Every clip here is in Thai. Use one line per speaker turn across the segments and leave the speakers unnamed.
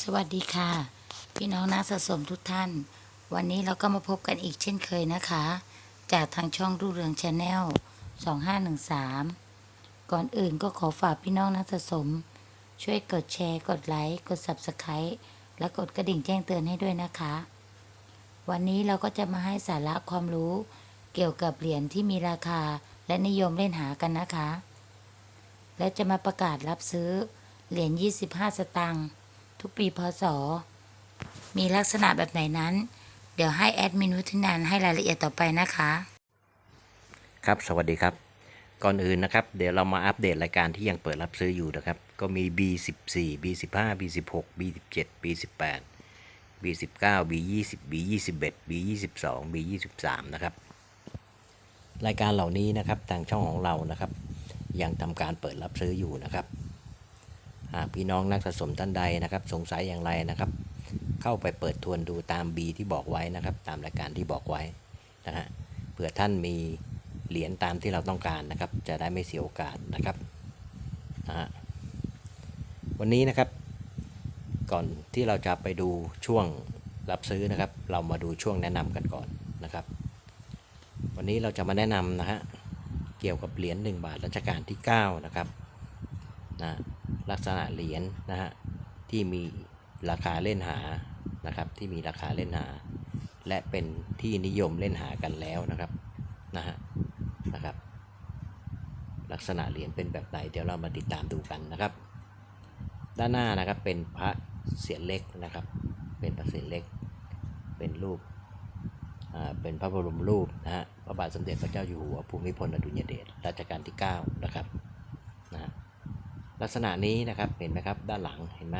สวัสดีค่ะ พี่น้องนักสะสมทุกท่าน วันนี้เราก็มาพบกันอีกเช่นเคยนะคะ จากทางช่องรุ่งเรืองชาแนล2513 ก่อนอื่นก็ขอฝากพี่น้องนักสะสม ช่วยกดแชร์ กดไลค์ กด Subscribe และกดกระดิ่งแจ้งเตือนให้ด้วยนะคะ วันนี้เราก็จะมาให้สาระความรู้เกี่ยวกับเหรียญที่มีราคาและนิยมเล่นหากันนะคะ และจะมาประกาศรับซื้อเหรียญ25 สตางค์ ทุกปีพศ มีลักษณะแบบไหนนั้น เดี๋ยวให้แอดมินวุฒินันให้รายละเอียดต่อไปนะคะ
ครับ สวัสดีครับ ก่อนอื่นนะครับ เดี๋ยวเรามาอัปเดตรายการที่ยังเปิดรับซื้ออยู่นะครับ ก็มี B14 B15 B16 B17 B18 B19 B20 B21 B22 B23 นะครับรายการเหล่านี้นะครับทางช่องของเรานะครับ ยังทำการเปิดรับซื้ออยู่นะครับ พี่น้องนักสะสมท่านใดนะครับ สงสัยอย่างไรนะครับ เข้าไปเปิดทวนดูตาม B ที่บอกไว้นะครับ ตามรายการที่บอกไว้นะฮะเผื่อท่านมีเหรียญตามที่เราต้องการนะครับ จะได้ไม่เสียโอกาสนะครับนะฮะวันนี้นะครับ ก่อนที่เราจะไปดูช่วงรับซื้อนะครับ เรามาดูช่วงแนะนำกันก่อนนะครับ วันนี้เราจะมาแนะนำนะฮะเกี่ยวกับเหรียญ1บาทรัชกาลที่ 9 นะครับนะ ลักษณะเหรียญนะฮะที่มีราคาเล่นหานะครับ ที่มีราคาเล่นหา และเป็นที่นิยมเล่นหากันแล้วนะครับนะฮะนะครับ ลักษณะเหรียญเป็นแบบไหนเดี๋ยวเรามาติดตามดูกันนะครับ ด้านหน้านะครับเป็นพระเสียรเล็กนะครับ เป็นพระเสียรเล็ก เป็นรูปอ่าเป็นพระบรมรูปนะฮะพระบาทสมเด็จพระเจ้าอยู่หัวภูมิพลอดุลยเดชรัชกาลที่ 9 นะครับ ลักษณะนี้นะครับเห็นไหมครับด้านหลังเห็นไหม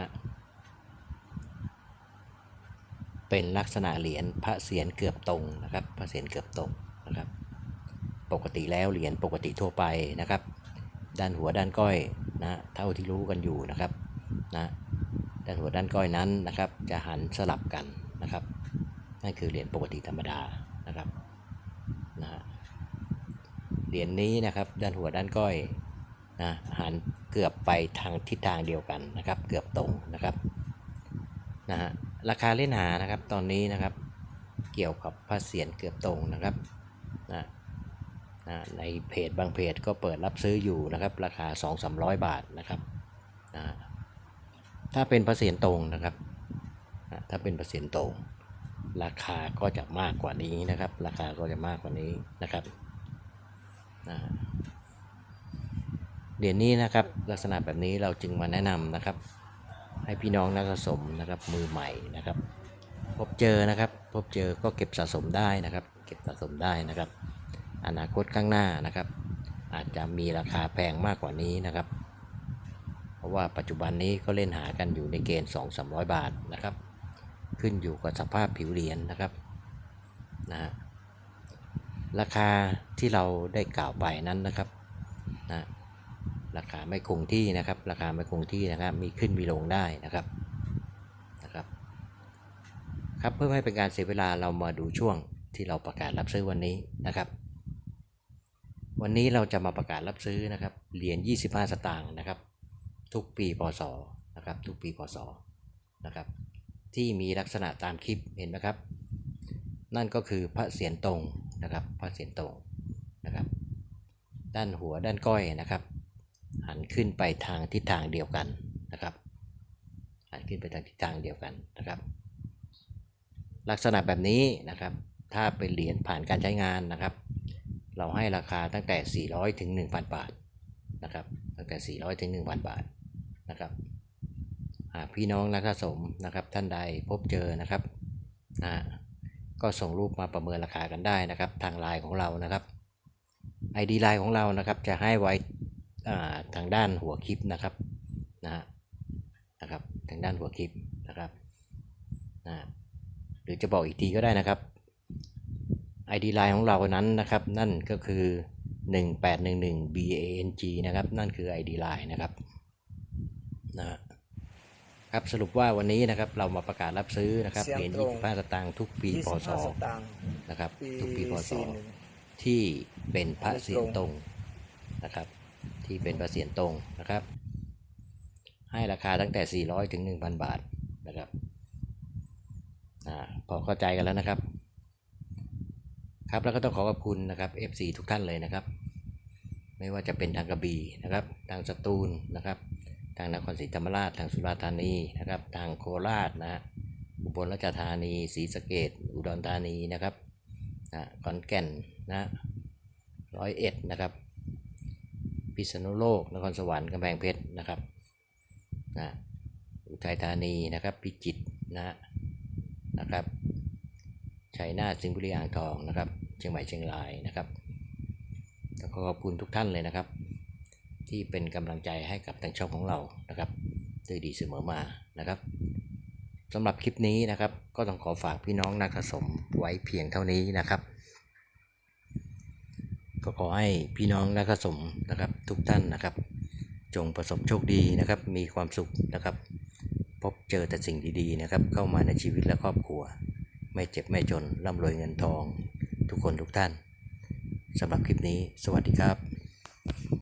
เป็นลักษณะเหรียญพระเศียรเกือบตรงนะครับพระเศียรเกือบตรงนะครับ ปกติแล้วเหรียญปกติทั่วไปนะครับ ด้านหัวด้านก้อยนะเท่าที่รู้กันอยู่นะครับนะด้านหัวด้านก้อยนั้นนะครับ จะหันสลับกันนะครับนั่นคือเหรียญปกติธรรมดานะครับนะเหรียญนี้นะครับด้านหัวด้านก้อยนะหัน เกือบไปทางทิศทางเดียวกันนะครับ เกือบตรงนะครับนะฮะราคาเล่นหานะครับตอนนี้นะครับ เกี่ยวกับพระเศียรเกือบตรงนะครับนะนะในเพจบางเพจก็เปิดรับซื้ออยู่นะครับ ราคา 2-300 บาทนะครับนะถ้าเป็นพระเศียรตรงนะครับนะถ้าเป็นพระเศียรตรง ราคาก็จะมากกว่านี้นะครับ ราคาก็จะมากกว่านี้นะครับนะ เหรียญนี้นะครับลักษณะแบบนี้เราจึงมาแนะนำนะครับ ให้พี่น้องนักสะสมนะครับมือใหม่นะครับ พบเจอนะครับ พบเจอก็เก็บสะสมได้นะครับ เก็บสะสมได้นะครับ อนาคตข้างหน้านะครับ อาจจะมีราคาแพงมากกว่านี้นะครับ เพราะว่าปัจจุบันนี้ก็เล่นหากันอยู่ในเกณฑ์ 2-300 บาทนะครับ ขึ้นอยู่กับสภาพผิวเหรียญนะครับนะฮะราคาที่เราได้กล่าวไปนั้นนะครับนะ ราคาไม่คงที่นะครับ ราคาไม่คงที่นะครับ มีขึ้นมีลงได้นะครับนะครับ ครับเพื่อให้เป็นการเสียเวลาเรามาดูช่วงที่เราประกาศรับซื้อวันนี้นะครับ วันนี้เราจะมาประกาศรับซื้อนะครับเหรียญ25 สตางค์นะครับ ทุกปีพศนะครับ ทุกปีพศนะครับ ที่มีลักษณะตามคลิปเห็นไหมครับ นั่นก็คือพระเศียรตรงนะครับ พระเศียรตรงนะครับ ด้านหัวด้านก้อยนะครับ หันขึ้นไปทางทิศทางเดียวกันนะครับหันขึ้นไปทางทิศทางเดียวกันนะครับ ลักษณะแบบนี้นะครับ ถ้าเป็นเหรียญผ่านการใช้งานนะครับ เราให้ราคาตั้งแต่ 400 ถึง 1,000 บาทนะครับ ตั้งแต่ 400 ถึง 1,000 บาทนะครับหากพี่น้องนักสะสมนะครับ ท่านใดพบเจอนะครับนะก็ส่งรูปมาประเมินราคากันได้นะครับ ทางไลน์ของเรานะครับ ID ไลน์ของเรานะครับจะให้ไว้ ทางด้านหัวคลิปนะครับนะฮะนะครับทางด้านหัวคลิปนะครับนะหรือจะบอกอีกทีก็ได้นะครับ ID line ของเรานั้นนะครับ นั่นก็คือ 1811 BANG นะครับ นั่นคือ ID line นะครับนะฮะครับสรุปว่าวันนี้นะครับเรามาประกาศรับซื้อนะครับ
เสียง
เหรียญ
ตรง
25 สตางค์ทุกปีพศ
25สตางค์
นะครับ
ปี
ทุกปีพศ
41
ที่เป็นพระ
อันนี้
เสียร
ตรง
ตรงนะครับ ที่เป็นพระสียรตรงนะครับ ให้ราคาตั้งแต่ 400 ถึง 1,000 บาทนะครับอ่าพอเข้าใจกันแล้วนะครับ ครับแล้วก็ต้องขอขอบคุณนะครับ FC ทุกท่านเลยนะครับ ไม่ว่าจะเป็นทางกระบี่นะครับ ทางสตูลนะครับ ทางนครศรีธรรมราช ทางสุราษฎร์ธานีนะครับ ทางโคราชนะฮะอุบลราชธานีศรีสะเกดอุดรธานีนะครับนะขอนแก่นนะร้อยเอ็ดนะครับ พิษณุโลก นครสวรรค์กำแพงเพชรนะครับนะอุทัยธานีนะครับพิจิตรนะนะครับชัยนาทสิงห์บุรีอ่างทองนะครับเชียงใหม่เชียงรายนะครับแล้วก็ขอบคุณทุกท่านเลยนะครับ ที่เป็นกำลังใจให้กับทางช่องของเรานะครับด้วยดีเสมอมานะครับสำหรับคลิปนี้นะครับ ก็ต้องขอฝากพี่น้องนักสะสมไว้เพียงเท่านี้นะครับ ก็ขอให้พี่น้องนักสะสมนะครับทุกท่านนะครับ จงประสบโชคดีนะครับ มีความสุขนะครับ พบเจอแต่สิ่งดีๆนะครับ เข้ามาในชีวิตและครอบครัว ไม่เจ็บไม่จนร่ำรวยเงินทอง ทุกคนทุกท่านสำหรับคลิปนี้ สวัสดีครับ